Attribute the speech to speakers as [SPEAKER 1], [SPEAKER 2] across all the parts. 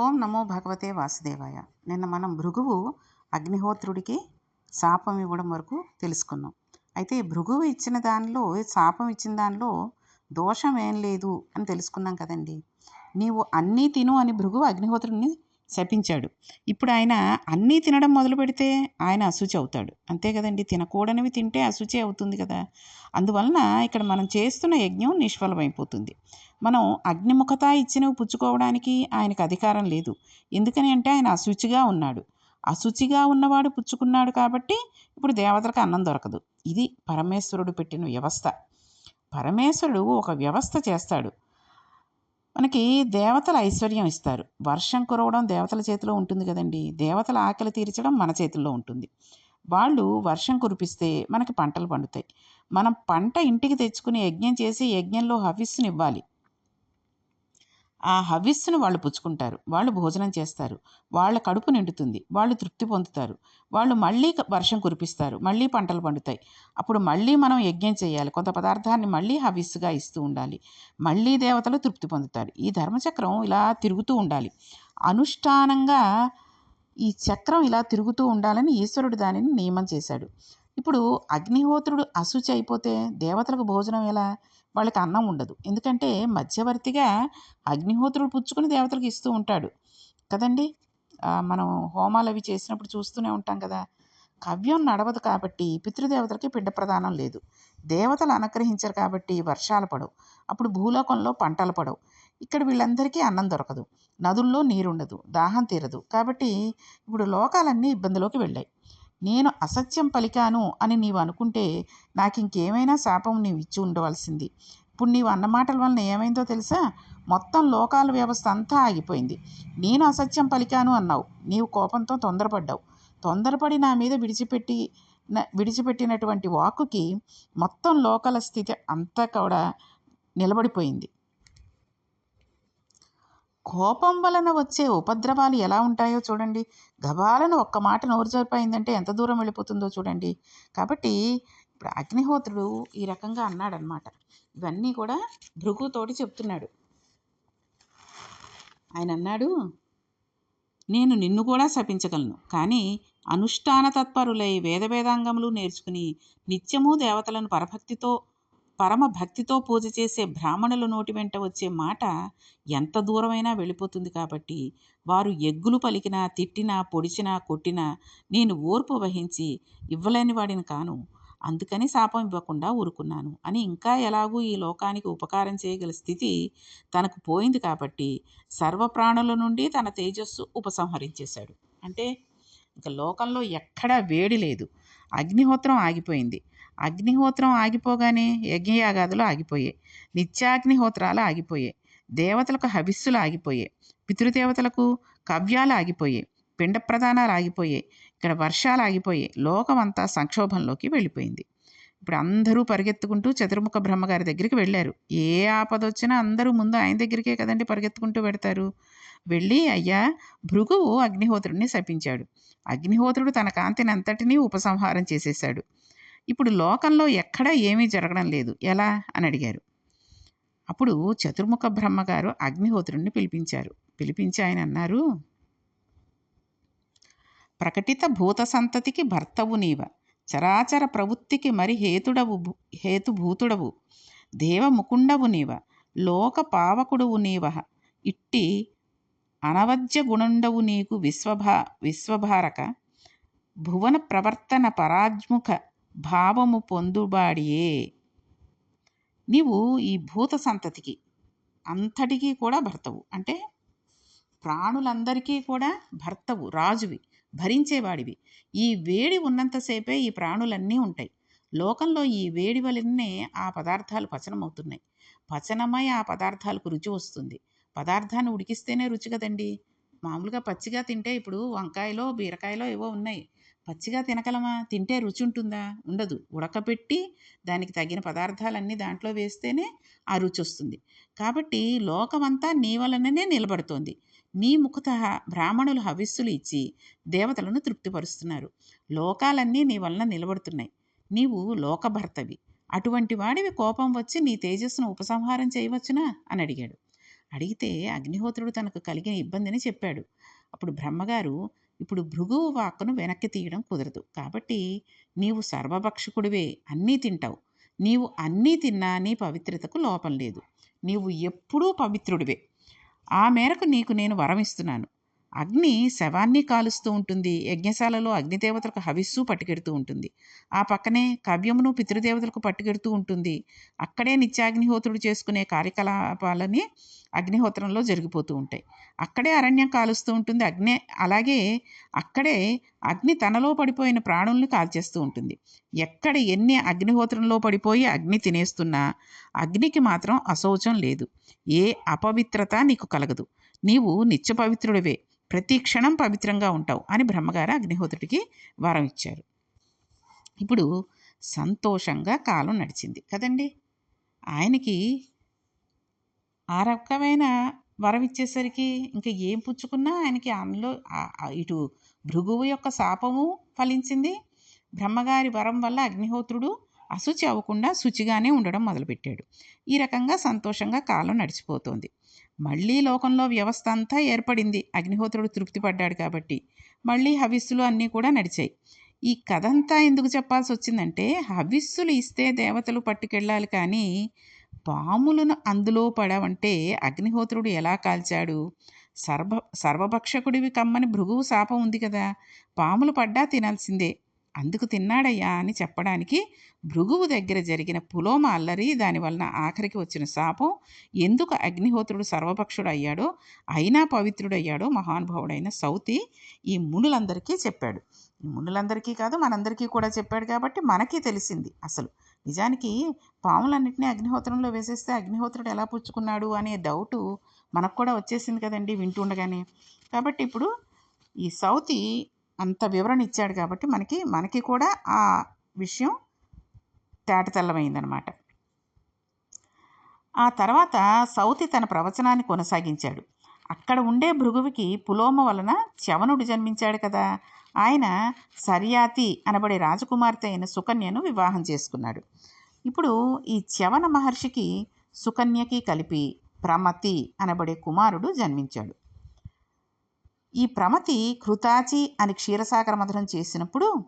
[SPEAKER 1] ఓం నమో భగవతే వాసుదేవాయ. నిన్న మనం భృగువు అగ్నిహోత్రుడికి శాపం ఇవ్వడం వరకు తెలుసుకున్నాం. అయితే భృగువు ఇచ్చిన దానిలో శాపం ఇచ్చిన దానిలో దోషం ఏం లేదు అని తెలుసుకున్నాం కదండి. నీవు అన్నీ తిను అని భృగువు అగ్నిహోత్రుడిని శపించాడు. ఇప్పుడు ఆయన అన్నీ తినడం మొదలు పెడితే ఆయన అశుచి అవుతాడు. అంతే కదండి తినకూడనివి తింటే అశుచి అవుతుంది కదా. అందువలన ఇక్కడ మనం చేస్తున్న యజ్ఞం నిష్ఫలమైపోతుంది. మనం అగ్నిముఖత ఇచ్చినవి పుచ్చుకోవడానికి ఆయనకు అధికారం లేదు. ఎందుకని అంటే ఆయన అశుచిగా ఉన్నాడు. అశుచిగా ఉన్నవాడు పుచ్చుకున్నాడు కాబట్టి ఇప్పుడు దేవతలకు అన్నం దొరకదు. ఇది పరమేశ్వరుడు పెట్టిన వ్యవస్థ. పరమేశ్వరుడు ఒక వ్యవస్థ చేస్తాడు. మనకి దేవతల ఐశ్వర్యం ఇస్తారు. వర్షం కురవడం దేవతల చేతిలో ఉంటుంది కదండి. దేవతల ఆకలి తీర్చడం మన చేతుల్లో ఉంటుంది. వాళ్ళు వర్షం కురిపిస్తే మనకి పంటలు పండుతాయి. మనం పంట ఇంటికి తెచ్చుకుని యజ్ఞం చేసి యజ్ఞంలో హవిస్సుని ఇవ్వాలి ఆ హవిస్సును వాళ్ళు పుచ్చుకుంటారు. వాళ్ళు భోజనం చేస్తారు. వాళ్ళ కడుపు నిండుతుంది. వాళ్ళు తృప్తి పొందుతారు. వాళ్ళు మళ్ళీ వర్షం కురిపిస్తారు. మళ్ళీ పంటలు పండుతాయి. అప్పుడు మళ్ళీ మనం యజ్ఞం చేయాలి. కొంత పదార్థాన్ని మళ్ళీ హవిస్సుగా ఇస్తూ ఉండాలి. మళ్ళీ దేవతలు తృప్తి పొందుతారు. ఈ ధర్మచక్రం ఇలా తిరుగుతూ ఉండాలి. అనుష్ఠానంగా ఈ చక్రం ఇలా తిరుగుతూ ఉండాలని ఈశ్వరుడు దానిని నియమం చేశాడు. ఇప్పుడు అగ్నిహోత్రుడు అశుచి అయిపోతే దేవతలకు భోజనం ఎలా? వాళ్ళకి అన్నం ఉండదు. ఎందుకంటే మధ్యవర్తిగా అగ్నిహోత్రుడు పుచ్చుకుని దేవతలకు ఇస్తూ ఉంటాడు. కదండి? మనం హోమాలు అవి చేసినప్పుడు చూస్తూనే ఉంటాం కదా. కవ్యం నడవదు కాబట్టి పితృదేవతలకి పిండ ప్రదానం లేదు. దేవతలు అనుగ్రహించరు కాబట్టి వర్షాలు పడవు. అప్పుడు భూలోకంలో పంటలు పడవు. ఇక్కడ వీళ్ళందరికీ అన్నం దొరకదు. నదుల్లో నీరుండదు. దాహం తీరదు. కాబట్టి ఇప్పుడు లోకాలన్నీ ఇబ్బందిలోకి వెళ్ళాయి. నేను అసత్యం పలికాను అని నీవు అనుకుంటే నాకు ఇంకేమైనా శాపం నీవు ఇచ్చి ఉండవలసింది. ఇప్పుడు నీవు అన్న మాటల వలన ఏమైందో తెలుసా? మొత్తం లోకాల వ్యవస్థ అంతా ఆగిపోయింది. నేను అసత్యం పలికాను అన్నావు. నీవు కోపంతో తొందరపడ్డావు. తొందరపడి నా మీద విడిచిపెట్టి విడిచిపెట్టినటువంటి వాకుకి మొత్తం లోకల స్థితి అంతా కూడా నిలబడిపోయింది. కోపం వలన వచ్చే ఉపద్రవాలు ఎలా ఉంటాయో చూడండి. గబాలను ఒక్క మాట నోరు జరిపోయిందంటే ఎంత దూరం వెళ్ళిపోతుందో చూడండి. కాబట్టి ఇప్పుడు అగ్నిహోత్రుడు ఈ రకంగా అన్నాడనమాట ఇవన్నీ కూడా భృగుతోటి చెప్తున్నాడు. ఆయన అన్నాడు నేను నిన్ను కూడా శపించగలను కానీ అనుష్ఠాన తత్పరులై వేద వేదాంగములు నేర్చుకుని నిత్యము దేవతలను పరభక్తితో పరమ భక్తితో పూజ చేసే బ్రాహ్మణుల నోటి వెంట వచ్చే మాట ఎంత దూరమైనా వెళ్ళిపోతుంది కాబట్టి వారు ఎగ్గులు పలికినా తిట్టినా పొడిచినా కొట్టినా నేను ఓర్పు వహించి ఇవ్వలేని వాడిని కాను. అందుకని శాపం ఇవ్వకుండా ఊరుకున్నాను. అని ఇంకా ఎలాగూ ఈ లోకానికి ఉపకారం చేయగల స్థితి తనకు పోయింది కాబట్టి సర్వ ప్రాణుల నుండి తన తేజస్సు ఉపసంహరించేశాడు. అంటే ఇక లోకంలో ఎక్కడా వేడి లేదు. అగ్నిహోత్రం ఆగిపోయింది. అగ్నిహోత్రం ఆగిపోగానే యజ్ఞయాగాదులు ఆగిపోయాయి నిత్యాగ్నిహోత్రాలు ఆగిపోయాయి దేవతలకు హవిస్సులు ఆగిపోయాయి పితృదేవతలకు కవ్యాలు ఆగిపోయాయి పిండ ప్రధానాలు ఆగిపోయాయి ఇక్కడ వర్షాలు ఆగిపోయాయి లోకమంతా సంక్షోభంలోకి వెళ్ళిపోయింది. ఇప్పుడు అందరూ పరిగెత్తుకుంటూ చతుర్ముఖ బ్రహ్మగారి దగ్గరికి వెళ్ళారు. ఏ ఆపద వచ్చినా అందరూ ముందు ఆయన దగ్గరికే కదండి పరిగెత్తుకుంటూ పెడతారు. వెళ్ళి అయ్యా భృగువు అగ్నిహోత్రుడిని శపించాడు. అగ్నిహోత్రుడు తన కాంతిని అంతటినీ ఉపసంహారం చేసేశాడు. ఇప్పుడు లోకంలో ఎక్కడా ఏమీ జరగడం లేదు. ఎలా? అని అడిగారు. అప్పుడు చతుర్ముఖ బ్రహ్మగారు అగ్నిహోత్రుడిని పిలిపించారు. పిలిపించి ఆయన అన్నారు ప్రకటిత భూత సంతతికి భర్తవు నీవ. చరాచర ప్రవృత్తికి మరి హేతుడవు భూ- హేతుభూతుడవు. దేవ ముకుండవు నీవ. లోక పావకుడువు నీవ. ఇట్టి అనవద్య గుణుండవు నీకు విశ్వభా విశ్వభారక. భువన ప్రవర్తన పరాజ్ముఖ భావము పొందుబాడియే. నీవు ఈ భూత సంతతికి అంతటికీ కూడా భర్తవు. అంటే ప్రాణులందరికీ కూడా భర్తవు రాజువి భరించేవాడివి. ఈ వేడి ఉన్నంతసేపే ఈ ప్రాణులన్నీ ఉంటాయి. లోకంలో ఈ వేడి వలనే ఆ పదార్థాలు పచనమవుతున్నాయి. పచనమై ఆ పదార్థాలకు రుచి వస్తుంది. పదార్థాన్ని ఉడికిస్తేనే రుచి కదండి? మామూలుగా పచ్చిగా తింటే ఇప్పుడు వంకాయలో బీరకాయలో ఏవో ఉన్నాయి. పచ్చిగా తినగలమా? తింటే రుచి ఉంటుందా ఉండదు. ఉడకపెట్టి దానికి తగిన పదార్థాలన్నీ దాంట్లో వేస్తేనే ఆ రుచి వస్తుంది కాబట్టి లోకమంతా నీ వలననే నిలబడుతోంది. నీ ముఖత బ్రాహ్మణులు హవిస్సులు ఇచ్చి దేవతలను తృప్తిపరుస్తున్నారు. లోకాలన్నీ నీ వలన నిలబడుతున్నాయి. నీవు లోకభర్తవి. అటువంటి వాడివి కోపం వచ్చి నీ తేజస్సును ఉపసంహారం చేయవచ్చునా? అని అడిగాడు. అడిగితే అగ్నిహోత్రుడు తనకు కలిగిన ఇబ్బందిని చెప్పాడు. అప్పుడు బ్రహ్మగారు ఇప్పుడు భృగువు వాక్కును వెనక్కి తీయడం కుదరదు. కాబట్టి నీవు సర్వభక్షకుడివే అన్నీ తింటావు. నీవు అన్నీ తిన్నా నీ పవిత్రతకు లోపం లేదు. నీవు ఎప్పుడూ పవిత్రుడివే. ఆ మేరకు నీకు నేను వరం ఇస్తున్నాను. అగ్ని శవాన్ని కాలుస్తూ ఉంటుంది. యజ్ఞశాలలో అగ్నిదేవతలకు హవిస్సు పట్టుకెడుతూ ఉంటుంది. ఆ పక్కనే కవ్యమును పితృదేవతలకు పట్టుకెడుతూ ఉంటుంది. అక్కడే నిత్యాగ్నిహోత్రుడు చేసుకునే కార్యకలాపాలని అగ్నిహోత్రంలో జరిగిపోతూ ఉంటాయి. అక్కడే అరణ్యం కాలుస్తూ ఉంటుంది. అగ్ని అలాగే అక్కడే అగ్ని తనలో పడిపోయిన ప్రాణుల్ని కాల్చేస్తూ ఉంటుంది. ఎక్కడ ఎన్ని అగ్నిహోత్రంలో పడిపోయి అగ్ని తినేస్తున్నా అగ్నికి మాత్రం అశౌచం లేదు. ఏ అపవిత్రత నీకు కలగదు. నీవు నిత్యపవిత్రుడివే ప్రతి క్షణం పవిత్రంగా ఉంటావు అని బ్రహ్మగారు అగ్నిహోత్రుడికి వరం ఇచ్చారు. ఇప్పుడు సంతోషంగా కాలం నడిచింది కదండి. ఆయనకి ఆ రకమైన వరం ఇచ్చేసరికి ఇంకా ఏం పుచ్చుకున్నా ఆయనకి అందులో ఇటు భృగువు యొక్క శాపము ఫలించింది. బ్రహ్మగారి వరం వల్ల అగ్నిహోత్రుడు అశుచి అవ్వకుండా శుచిగానే ఉండడం మొదలుపెట్టాడు. ఈ రకంగా సంతోషంగా కాలం నడిచిపోతోంది. మళ్ళీ లోకంలో వ్యవస్థ అంతా ఏర్పడింది. అగ్నిహోత్రుడు తృప్తిపడ్డాడు కాబట్టి. మళ్ళీ హవిస్సులు అన్నీ కూడా నడిచాయి. ఈ కథ అంతా ఎందుకు చెప్పాల్సి వచ్చిందంటే హవిస్సులు ఇస్తే దేవతలు పట్టుకెళ్ళాలి కానీ పాములను అందులో పడవంటే అగ్నిహోత్రుడు ఎలా కాల్చాడు? సర్వ సర్వభక్షకుడివి కమ్మని భృగువు శాపం ఉంది కదా. పాములు పడ్డా తినాల్సిందే. అందుకు తిన్నాడయ్యా అని చెప్పడానికి భృగువు దగ్గర జరిగిన పులోమ అల్లరి దానివలన ఆఖరికి వచ్చిన శాపం. ఎందుకు అగ్నిహోత్రుడు సర్వపక్షుడు అయ్యాడో అయినా పవిత్రుడయ్యాడో మహానుభావుడైన సౌతి ఈ మునులందరికీ చెప్పాడు. ఈ మునులందరికీ కాదు మనందరికీ కూడా చెప్పాడు కాబట్టి మనకి తెలిసింది అసలు. నిజానికి పాములన్నింటినీ అగ్నిహోత్రంలో వేసేస్తే అగ్నిహోత్రుడు ఎలా పుచ్చుకున్నాడు అనే డౌటు మనకు కూడా వచ్చేసింది కదండి వింటుండగానే కాబట్టి ఇప్పుడు ఈ సౌతి అంత వివరణ ఇచ్చాడు కాబట్టి మనకి మనకి కూడా ఆ విషయం తేటతెల్లమైందనమాట. ఆ తర్వాత సౌతి తన ప్రవచనాన్ని కొనసాగించాడు. అక్కడ ఉండే భృగువికి పులోమ వలన చవనుడు జన్మించాడు కదా. ఆయన సర్యాతి అనబడే రాజకుమార్తె అయిన సుకన్యను వివాహం చేసుకున్నాడు. ఇప్పుడు ఈ చవన మహర్షికి సుకన్యకి కలిపి ప్రమతి అనబడే కుమారుడు జన్మించాడు. ఈ ప్రమతి కృతాచి అని క్షీరసాగర మధురం చేసినప్పుడు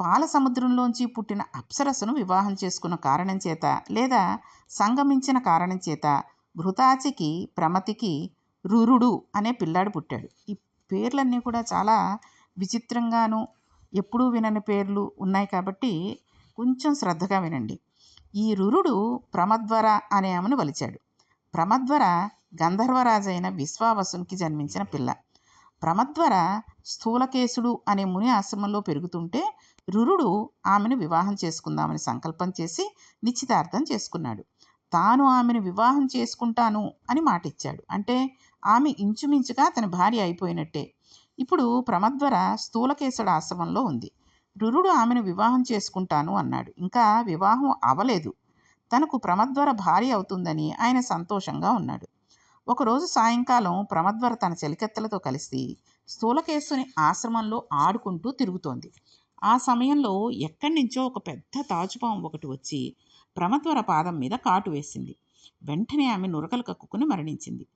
[SPEAKER 1] పాల సముద్రంలోంచి పుట్టిన అప్సరసను వివాహం చేసుకున్న కారణం చేత లేదా సంగమించిన కారణం చేత ఘృతాచికి ప్రమతికి రురుడు అనే పిల్లాడు పుట్టాడు. ఈ పేర్లన్నీ కూడా చాలా విచిత్రంగాను ఎప్పుడూ వినని పేర్లు ఉన్నాయి కాబట్టి కొంచెం శ్రద్ధగా వినండి. ఈ రురుడు ప్రమద్వర అనే ఆమెను వలిచాడు. ప్రమద్వర గంధర్వరాజైన విశ్వావసునికి జన్మించిన పిల్ల. ప్రమద్వర స్థూలకేశుడు అనే ముని ఆశ్రమంలో పెరుగుతుంటే రురుడు ఆమెను వివాహం చేసుకుందామని సంకల్పం చేసి నిశ్చితార్థం చేసుకున్నాడు. తాను ఆమెను వివాహం చేసుకుంటాను అని మాటిచ్చాడు. అంటే ఆమె ఇంచుమించుగా తన భార్య అయిపోయినట్టే. ఇప్పుడు ప్రమద్వర స్థూలకేశుడు ఆశ్రమంలో ఉంది. రురుడు ఆమెను వివాహం చేసుకుంటాను అన్నాడు. ఇంకా వివాహం అవలేదు. తనకు ప్రమద్వర భార్య అవుతుందని ఆయన సంతోషంగా ఉన్నాడు. ఒకరోజు సాయంకాలం ప్రమద్వర తన చెలికెత్తలతో కలిసి స్థూలకేశుని ఆశ్రమంలో ఆడుకుంటూ తిరుగుతోంది. ఆ సమయంలో ఎక్కడి నుంచో ఒక పెద్ద తాచుపాము ఒకటి వచ్చి ప్రమద్వర పాదం మీద కాటు వేసింది. వెంటనే ఆమె నురకలు కక్కుకుని మరణించింది.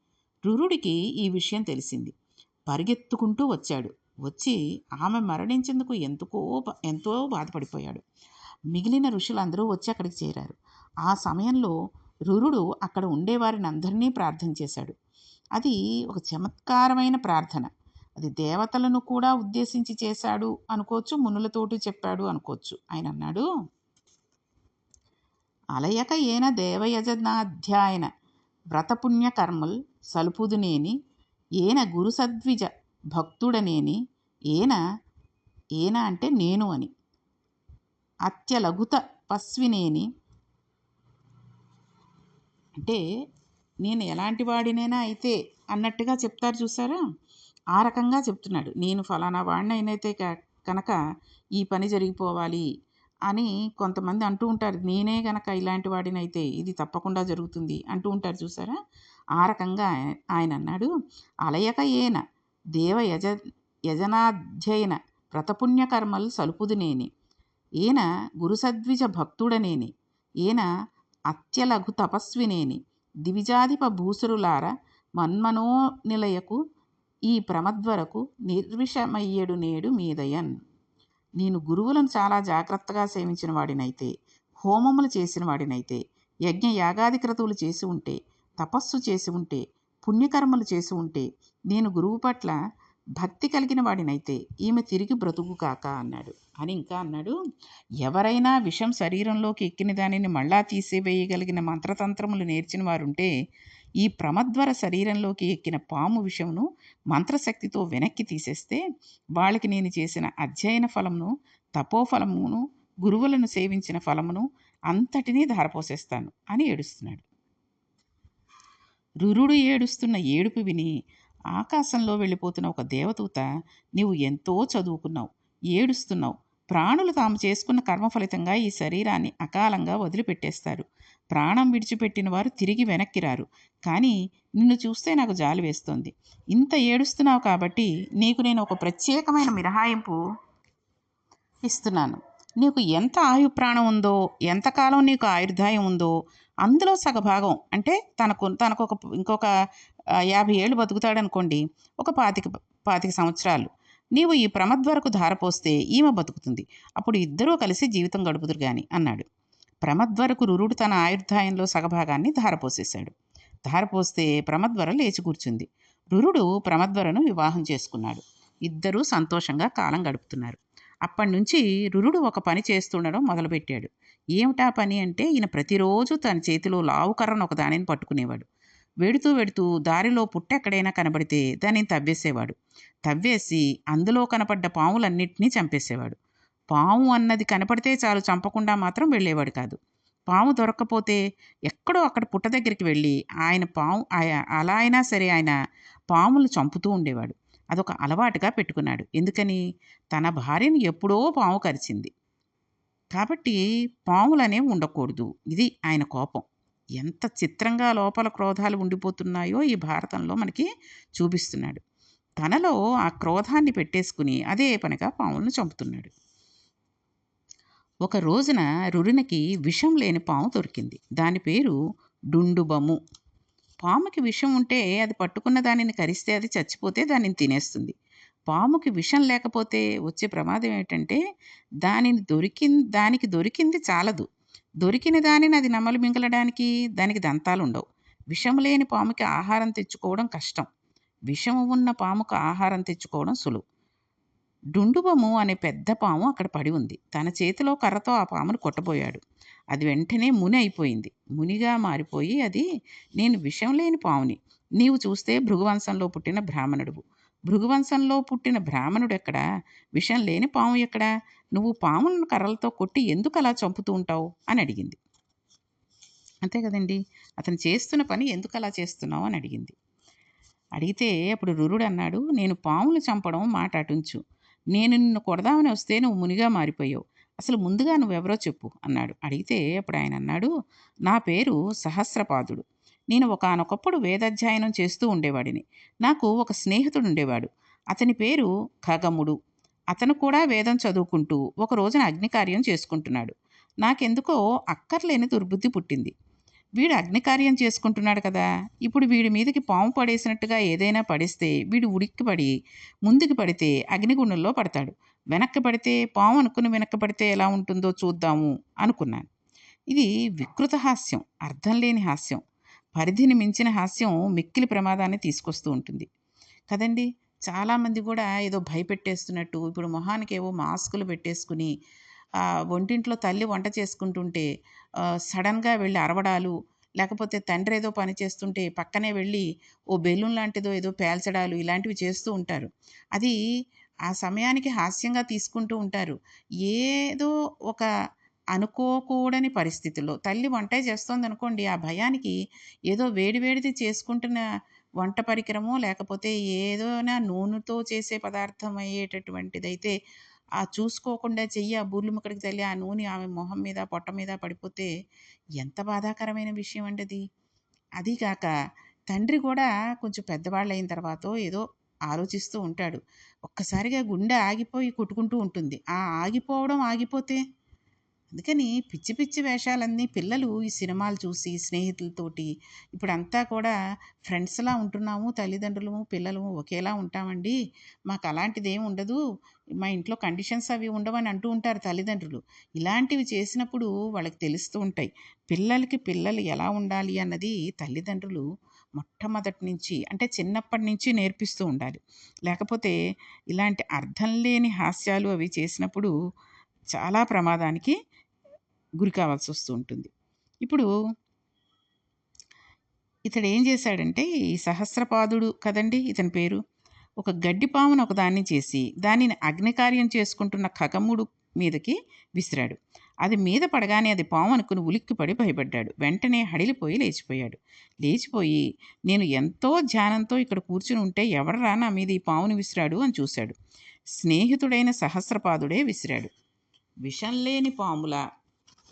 [SPEAKER 1] రురుడికి ఈ విషయం తెలిసింది. పరిగెత్తుకుంటూ వచ్చాడు. వచ్చి ఆమె మరణించేందుకు ఎందుకో ఎంతో బాధపడిపోయాడు. మిగిలిన ఋషులందరూ వచ్చి అక్కడికి చేరారు. ఆ సమయంలో రురుడు అక్కడ ఉండేవారిని అందరినీ ప్రార్థన చేశాడు. అది ఒక చమత్కారమైన ప్రార్థన. అది దేవతలను కూడా ఉద్దేశించి చేశాడు అనుకోవచ్చు మునులతోటి చెప్పాడు అనుకోవచ్చు. ఆయన అన్నాడు అలయక ఏన దేవయజనాధ్యాయన వ్రతపుణ్య కర్మల్ సలుపుదునేని ఏన గురు సద్విజ భక్తుడనేని ఏన ఏన అంటే నేను అని అత్యలఘుత పస్వినేని అంటే నేను ఎలాంటి వాడినైనా అయితే అన్నట్టుగా చెప్తారు చూసారా? ఆ రకంగా చెప్తున్నాడు. నేను ఫలానా వాడినైనైతే కనుక ఈ పని జరిగిపోవాలి అని కొంతమంది అంటూ ఉంటారు. నేనే కనుక ఇలాంటి వాడినైతే ఇది తప్పకుండా జరుగుతుంది అంటూ ఉంటారు చూసారా? ఆ రకంగా ఆయన అన్నాడు. అలయక ఏన దేవ యజ యజనాధ్యయన వ్రతపుణ్యకర్మలు సలుపుదునేని. ఈయన గురుసద్విజ భక్తుడనేని. ఈయన అత్యలఘు తపస్వినేని. దివిజాధిప భూసురులార మన్మనోనిలయకు ఈ ప్రమద్వరకు నిర్విషమయ్యడు నేడు మీదయన్. నేను గురువులను చాలా జాగ్రత్తగా సేవించిన వాడినైతే హోమములు చేసిన వాడినైతే యజ్ఞ యాగాది క్రతువులు చేసి ఉంటే తపస్సు చేసి ఉంటే పుణ్యకర్మలు చేసి ఉంటే నేను గురువు పట్ల భక్తి కలిగిన వాడినైతే ఈమె తిరిగి బ్రతుకు కాక అన్నాడు. అని ఇంకా అన్నాడు ఎవరైనా విషం శరీరంలోకి ఎక్కిన దానిని మళ్ళా తీసివేయగలిగిన మంత్రతంత్రములు నేర్చిన వారుంటే ఈ ప్రమద్వర శరీరంలోకి ఎక్కిన పాము విషమును మంత్రశక్తితో వెనక్కి తీసేస్తే వాళ్ళకి నేను చేసిన అధ్యయన ఫలమును తపోఫలమును గురువులను సేవించిన ఫలమును అంతటినీ ధారపోసేస్తాను అని ఏడుస్తున్నాడు. రురుడు ఏడుస్తున్న ఏడుపు విని ఆకాశంలో వెళ్ళిపోతున్న ఒక దేవదూత నీవు ఎంతో చదువుకున్నావు ఏడుస్తున్నావు. ప్రాణులు తాము చేసుకున్న కర్మ ఫలితంగా ఈ శరీరాన్ని అకాలంగా వదిలిపెట్టేస్తారు. ప్రాణం విడిచిపెట్టిన వారు తిరిగి వెనక్కి రారు. కానీ నిన్ను చూస్తే నాకు జాలి వేస్తోంది. ఇంత ఏడుస్తున్నావు కాబట్టి నీకు నేను ఒక ప్రత్యేకమైన మినహాయింపు ఇస్తున్నాను. నీకు ఎంత ఆయు ప్రాణం ఉందో ఎంతకాలం నీకు ఆయుర్దాయం ఉందో అందులో సగభాగం అంటే తనకు తనకు ఒక ఇంకొక యాభై ఏళ్ళు బతుకుతాడనుకోండి ఒక పాతిక పాతిక సంవత్సరాలు. నీవు ఈ ప్రమద్వరకు ధారపోస్తే ఈమె బతుకుతుంది. అప్పుడు ఇద్దరూ కలిసి జీవితం గడుపుదురు గాని అన్నాడు. ప్రమద్వరకు రురుడు తన ఆయుర్ధాయంలో సగభాగాన్ని ధారపోసేశాడు. ధారపోస్తే ప్రమద్వర లేచి కూర్చుంది. రురుడు ప్రమద్వరను వివాహం చేసుకున్నాడు. ఇద్దరూ సంతోషంగా కాలం గడుపుతున్నారు. అప్పటి నుంచి రురుడు ఒక పని చేస్తుండడం మొదలుపెట్టాడు. ఏమిటా పని అంటే ఈయన ప్రతిరోజు తన చేతిలో లావు కర్రను ఒక దానిని పట్టుకునేవాడు. వెడుతూ వెడుతూ దారిలో పుట్టెక్కడైనా కనబడితే దాన్ని తవ్వేసేవాడు. తవ్వేసి అందులో కనపడ్డ పాములన్నింటినీ చంపేసేవాడు. పాము అన్నది కనపడితే చాలు చంపకుండా మాత్రం వెళ్ళేవాడు కాదు. పాము దొరక్కపోతే ఎక్కడో అక్కడ పుట్ట దగ్గరికి వెళ్ళి ఆయన పాము అలా అయినా సరే ఆయన పాములు చంపుతూ ఉండేవాడు. అదొక అలవాటుగా పెట్టుకున్నాడు. ఎందుకని? తన భార్యను ఎప్పుడో పాము కరిచింది. కాబట్టి పాములనేవి ఉండకూడదు. ఇది ఆయన కోపం. ఎంత చిత్రంగా లోపల క్రోధాలు ఉండిపోతున్నాయో ఈ భారతంలో మనకి చూపిస్తున్నాడు. తనలో ఆ క్రోధాన్ని పెట్టేసుకుని అదే పనిగా పాములను చంపుతున్నాడు. ఒక రోజున రురినకి విషం లేని పాము దొరికింది. దాని పేరు డుండుబము. పాముకి విషం ఉంటే అది పట్టుకున్న దానిని కరిస్తే అది చచ్చిపోతే దానిని తినేస్తుంది. పాముకి విషం లేకపోతే వచ్చే ప్రమాదం ఏంటంటే దానిని దొరికి దానికి దొరికింది చాలదు. దొరికిన దానిని అది నమలు మింగలడానికి దానికి దంతాలు ఉండవు విషం లేని పాముకి ఆహారం తెచ్చుకోవడం కష్టం. విషము ఉన్న పాముకు ఆహారం తెచ్చుకోవడం సులువు. డుండుబము అనే పెద్ద పాము అక్కడ పడి ఉంది. తన చేతిలో కర్రతో ఆ పామును కొట్టబోయాడు. అది వెంటనే ముని అయిపోయింది. మునిగా మారిపోయి అది నేను విషం లేని పాముని. నీవు చూస్తే భృగువంశంలో పుట్టిన బ్రాహ్మణుడువు. భృగువంశంలో పుట్టిన బ్రాహ్మణుడెక్కడా? విషం లేని పాము ఎక్కడా? నువ్వు పాములను కర్రలతో కొట్టి ఎందుకు అలా చంపుతూ ఉంటావు? అని అడిగింది. అంతే కదండి. అతను చేస్తున్న పని ఎందుకు అలా చేస్తున్నావు? అని అడిగింది. అడిగితే అప్పుడు రురుడు అన్నాడు నేను పాములు చంపడం మాట అటుంచు. నేను నిన్ను కొడదామని వస్తే నువ్వు మునిగా మారిపోయావు. అసలు ముందుగా నువ్వెవరో చెప్పు అన్నాడు. అడిగితే అప్పుడు ఆయన అన్నాడు నా పేరు సహస్రపాదుడు. నేను ఒకనొకప్పుడు వేదాధ్యయనం చేస్తూ ఉండేవాడిని. నాకు ఒక స్నేహితుడు ఉండేవాడు. అతని పేరు ఖగముడు. అతను కూడా వేదం చదువుకుంటూ ఒక రోజున అగ్నికార్యం చేసుకుంటున్నాడు. నాకెందుకో అక్కర్లేని దుర్బుద్ధి పుట్టింది. వీడు అగ్నికార్యం చేసుకుంటున్నాడు కదా! ఇప్పుడు వీడి మీదకి పాము పడేసినట్టుగా ఏదైనా పడిస్తే వీడు ఉడిక్కిపడి ముందుకు పడితే అగ్నిగుండంలో పడతాడు. వెనక్కి పడితే పాము అనుకుని వెనక్కి పడితే ఎలా ఉంటుందో చూద్దాము అనుకున్నాను. ఇది వికృత హాస్యం అర్థం లేని హాస్యం. పరిధిని మించిన హాస్యం మిక్కిలి ప్రమాదాన్ని తీసుకొస్తూ ఉంటుంది. కదండి? చాలామంది కూడా ఏదో భయపెట్టేస్తున్నట్టు ఇప్పుడు మొహానికి ఏవో మాస్కులు పెట్టేసుకుని వంటింట్లో తల్లి వంట చేసుకుంటుంటే సడన్గా వెళ్ళి అరవడాలు లేకపోతే తండ్రి ఏదో పని చేస్తుంటే పక్కనే వెళ్ళి ఓ బెలూన్ లాంటిదో ఏదో పేల్చడాలు ఇలాంటివి చేస్తూ ఉంటారు. అది ఆ సమయానికి హాస్యంగా తీసుకుంటూ ఉంటారు. ఏదో ఒక అనుకోకూడని పరిస్థితుల్లో తల్లి వంట చేస్తోంది అనుకోండి ఆ భయానికి ఏదో వేడివేడిది చేసుకుంటున్న వంట పరికరమో లేకపోతే ఏదోనా నూనెతో చేసే పదార్థం అయ్యేటటువంటిదైతే ఆ చూసుకోకుండా చెయ్యి ఆ బూర్లు ముక్కడికి తల్లి ఆ నూనె ఆమె మొహం మీద పొట్ట మీద పడిపోతే ఎంత బాధాకరమైన విషయం అండి అది అది కాక తండ్రి కూడా కొంచెం పెద్దవాళ్ళు అయిన తర్వాత ఏదో ఆలోచిస్తూ ఉంటాడు. ఒక్కసారిగా గుండె ఆగిపోయి కొట్టుకుంటూ ఉంటుంది. ఆ ఆగిపోవడం ఆగిపోతే అందుకని పిచ్చి పిచ్చి వేషాలన్నీ పిల్లలు ఈ సినిమాలు చూసి స్నేహితులతోటి ఇప్పుడంతా కూడా ఫ్రెండ్స్లా ఉంటున్నాము తల్లిదండ్రులము పిల్లలము ఒకేలా ఉంటామండి. మాకు అలాంటిది ఏమి ఉండదు. మా ఇంట్లో కండిషన్స్ అవి ఉండవని అంటూ ఉంటారు తల్లిదండ్రులు. ఇలాంటివి చేసినప్పుడు వాళ్ళకి తెలుస్తూ ఉంటాయి. పిల్లలకి పిల్లలు ఎలా ఉండాలి అన్నది తల్లిదండ్రులు మొట్టమొదటి నుంచి అంటే చిన్నప్పటి నుంచి నేర్పిస్తూ ఉండాలి. లేకపోతే ఇలాంటి అర్థం లేని హాస్యాలు అవి చేసినప్పుడు చాలా ప్రమాదానికి గురి కావాల్సి వస్తూ ఉంటుంది. ఇప్పుడు ఇతడు ఏం చేశాడంటే ఈ సహస్రపాదుడు కదండి ఇతని పేరు ఒక గడ్డిపామును ఒకదాన్ని చేసి దానిని అగ్నికార్యం చేసుకుంటున్న ఖగముడు మీదకి విసిరాడు. అది మీద పడగానే అది పాము అనుకుని ఉలిక్కిపడి భయపడ్డాడు. వెంటనే హడిలిపోయి లేచిపోయాడు. లేచిపోయి నేను ఎంతో ధ్యానంతో ఇక్కడ కూర్చుని ఉంటే ఎవడరా నా మీద ఈ పాముని విసిరాడు? అని చూశాడు. స్నేహితుడైన సహస్రపాదుడే విసిరాడు. విషం లేని పాముల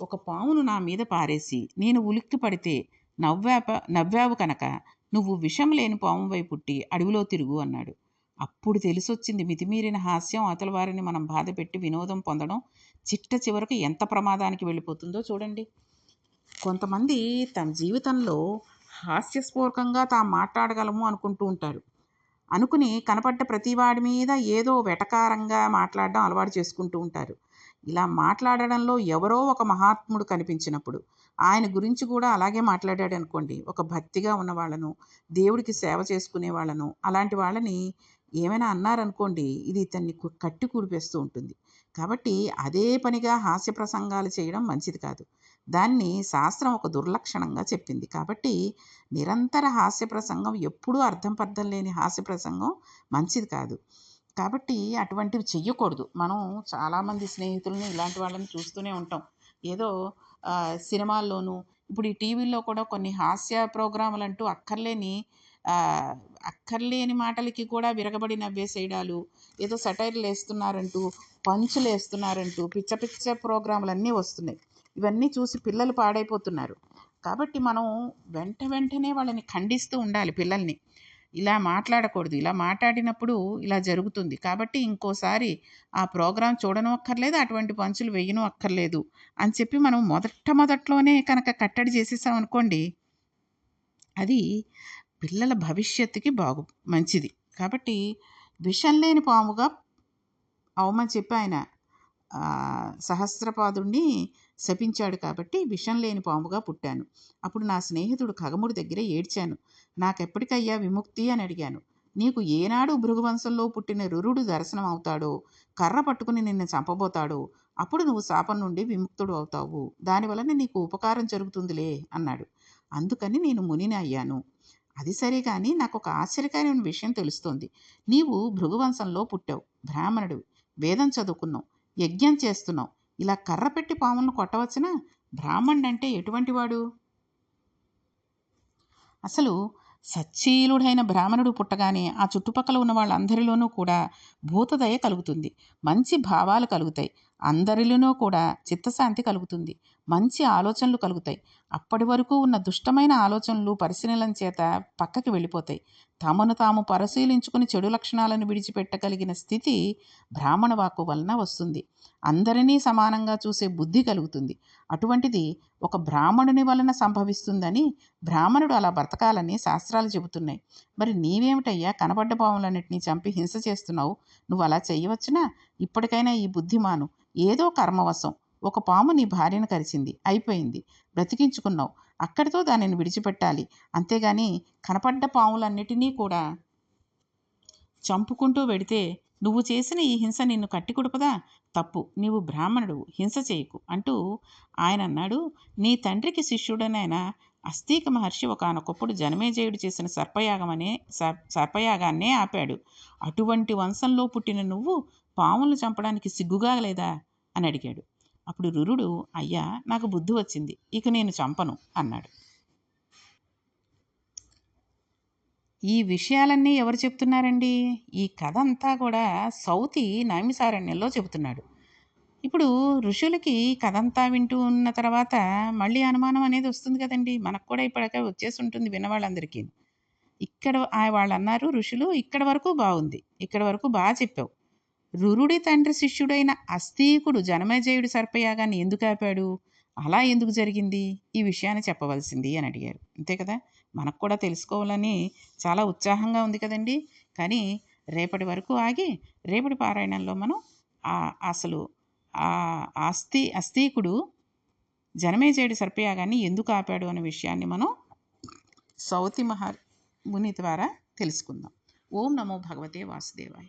[SPEAKER 1] ఒక పామును నా మీద పారేసి నేను ఉలిక్కి పడితే నవ్వాప నవ్వావు కనుక నువ్వు విషం లేని పామువై పుట్టి అడవిలో తిరుగు అన్నాడు. అప్పుడు తెలిసొచ్చింది మితిమీరిన హాస్యం అవతల వారిని మనం బాధ పెట్టి వినోదం పొందడం చిట్ట చివరకు ఎంత ప్రమాదానికి వెళ్ళిపోతుందో చూడండి. కొంతమంది తమ జీవితంలో హాస్యస్ఫూర్కంగా తాము మాట్లాడగలము అనుకుంటూ ఉంటారు. అనుకుని కనపడ్డ ప్రతి వాడి మీద ఏదో వెటకారంగా మాట్లాడడం అలవాటు చేసుకుంటూ ఉంటారు. ఇలా మాట్లాడడంలో ఎవరో ఒక మహాత్ముడు కనిపించినప్పుడు ఆయన గురించి కూడా అలాగే మాట్లాడాడు అనుకోండి. ఒక భక్తిగా ఉన్న వాళ్ళను దేవుడికి సేవ చేసుకునే వాళ్ళను అలాంటి వాళ్ళని ఏమైనా అన్నారనుకోండి ఇది ఇతన్ని కు- కట్టి కూడిపేస్తూ ఉంటుంది. కాబట్టి అదే పనిగా హాస్య ప్రసంగాలు చేయడం మంచిది కాదు. దాన్ని శాస్త్రం ఒక దుర్లక్షణంగా చెప్పింది. కాబట్టి నిరంతర హాస్య ప్రసంగం ఎప్పుడూ అర్థం పర్థం లేని హాస్య ప్రసంగం మంచిది కాదు. కాబట్టి అటువంటివి చెయ్యకూడదు. మనం చాలామంది స్నేహితులని ఇలాంటి వాళ్ళని చూస్తూనే ఉంటాం. ఏదో సినిమాల్లోనూ ఇప్పుడు ఈ టీవీల్లో కూడా కొన్ని హాస్య ప్రోగ్రాములు అంటూ అక్కర్లేని అక్కర్లేని మాటలకి కూడా విరగబడి నవ్వేసేయడాలు ఏదో సటైర్లు వేస్తున్నారంటూ పంచులు వేస్తున్నారంటూ పిచ్చ పిచ్చ ప్రోగ్రాములు అన్నీ వస్తున్నాయి. ఇవన్నీ చూసి పిల్లలు పాడైపోతున్నారు. కాబట్టి మనం వెంట వెంటనే వాళ్ళని ఖండిస్తూ ఉండాలి పిల్లల్ని. ఇలా మాట్లాడకూడదు. ఇలా మాట్లాడినప్పుడు ఇలా జరుగుతుంది. కాబట్టి ఇంకోసారి ఆ ప్రోగ్రాం చూడను అక్కర్లేదు అటువంటి పంచులు వేయను అక్కర్లేదు అని చెప్పి మనం మొదట మొదట్లోనే కనుక కట్టడి చేసేసాం అనుకోండి అది పిల్లల భవిష్యత్తుకి బాగు మంచిది. కాబట్టి విషం లేని పాముగా అవమని చెప్పి ఆయన సహస్రపాదుడిని సహస్రపాదుణ్ణి శపించాడు కాబట్టి విషం లేని పాముగా పుట్టాను. అప్పుడు నా స్నేహితుడు ఖగముడి దగ్గర ఏడ్చాను. నాకెప్పటికయ్యా విముక్తి అని అడిగాను. నీకు ఏనాడు భృగువంశంలో పుట్టిన రురుడు దర్శనం అవుతాడో కర్ర పట్టుకుని నిన్ను చంపబోతాడో అప్పుడు నువ్వు శాపం నుండి విముక్తుడు అవుతావు. దానివలన నీకు ఉపకారం జరుగుతుందిలే అన్నాడు. అందుకని నేను మునిని అయ్యాను. అది సరే కానీ నాకు ఒక ఆశ్చర్యకరమైన విషయం తెలుస్తోంది. నీవు భృగువంశంలో పుట్టావు. బ్రాహ్మణుడివి. వేదం చదువుకున్నావు. యజ్ఞం చేస్తున్నావు. ఇలా కర్ర పెట్టి పాములను కొట్టవచ్చునా బ్రాహ్మణుడు అంటే ఎటువంటి వాడు అసలు సచ్చీలుడైన బ్రాహ్మణుడు పుట్టగానే ఆ చుట్టుపక్కల ఉన్న వాళ్ళందరిలోనూ కూడా భూతదయ కలుగుతుంది. మంచి భావాలు కలుగుతాయి. అందరిలోనూ కూడా చిత్తశాంతి కలుగుతుంది. మంచి ఆలోచనలు కలుగుతాయి. అప్పటి వరకు ఉన్న దుష్టమైన ఆలోచనలు పరిశీలన చేత పక్కకి వెళ్ళిపోతాయి. తమను తాము పరిశీలించుకుని చెడు లక్షణాలను విడిచిపెట్టగలిగిన స్థితి బ్రాహ్మణ వాక్కు వలన వస్తుంది. అందరినీ సమానంగా చూసే బుద్ధి కలుగుతుంది. అటువంటిది ఒక బ్రాహ్మణుని వలన సంభవిస్తుందని బ్రాహ్మణుడు అలా బ్రతకాలని శాస్త్రాలు చెబుతున్నాయి. మరి నీవేమిటయ్యా కనబడ్డ పాములన్నింటినీ చంపి హింస చేస్తున్నావు? నువ్వు అలా చేయవచ్చునా? ఇప్పటికైనా ఈ బుద్ధిమాను ఏదో కర్మవశం. ఒక పాము నీ భార్యను కరిచింది. అయిపోయింది. బ్రతికించుకున్నావు. అక్కడితో దానిని విడిచిపెట్టాలి. అంతేగాని కనపడ్డ పాములన్నిటినీ కూడా చంపుకుంటూ వెడితే నువ్వు చేసిన ఈ హింస నిన్ను కట్టికుడుపదా? తప్పు. నీవు బ్రాహ్మణుడు. హింస చేయకు అంటూ ఆయన అన్నాడు. నీ తండ్రికి శిష్యుడనైన అస్థీక మహర్షి ఒకనొకప్పుడు జనమేజయుడు చేసిన సర్పయాగం అనే సర్- సర్పయాగాన్నే ఆపాడు. అటువంటి వంశంలో పుట్టిన నువ్వు పాములు చంపడానికి సిగ్గుగా లేదా? అని అడిగాడు. అప్పుడు రురుడు అయ్యా నాకు బుద్ధి వచ్చింది ఇక నేను చంపను అన్నాడు. ఈ విషయాలన్నీ ఎవరు చెప్తున్నారండి? ఈ కథ అంతా కూడా సౌతి నైమిసారణ్యంలో చెబుతున్నాడు. ఇప్పుడు ఋషులకి కథ అంతా వింటూ ఉన్న తర్వాత మళ్ళీ అనుమానం అనేది వస్తుంది కదండి. మనకు కూడా ఇప్పటికే వచ్చేసి ఉంటుంది విన్నవాళ్ళందరికీ. ఇక్కడ వాళ్ళు అన్నారు ఋషులు ఇక్కడ వరకు బాగుంది ఇక్కడ వరకు బాగా చెప్పావు. రురుడి తండ్రి శిష్యుడైన అస్తీకుడు జనమేజయుడు సర్పయాగాన్ని ఎందుకు ఆపాడు? అలా ఎందుకు జరిగింది? ఈ విషయాన్ని చెప్పవలసింది అని అడిగారు. అంతే కదా? మనకు కూడా తెలుసుకోవాలని చాలా ఉత్సాహంగా ఉంది కదండి. కానీ రేపటి వరకు ఆగి రేపటి పారాయణంలో మనం అసలు ఆ అస్థి అస్తీకుడు జనమేజయుడు సర్పయాగాన్ని ఎందుకు ఆపాడు అనే విషయాన్ని మనం సౌతి మహా ముని ద్వారా తెలుసుకుందాం. ఓం నమో భగవతే వాసుదేవాయ.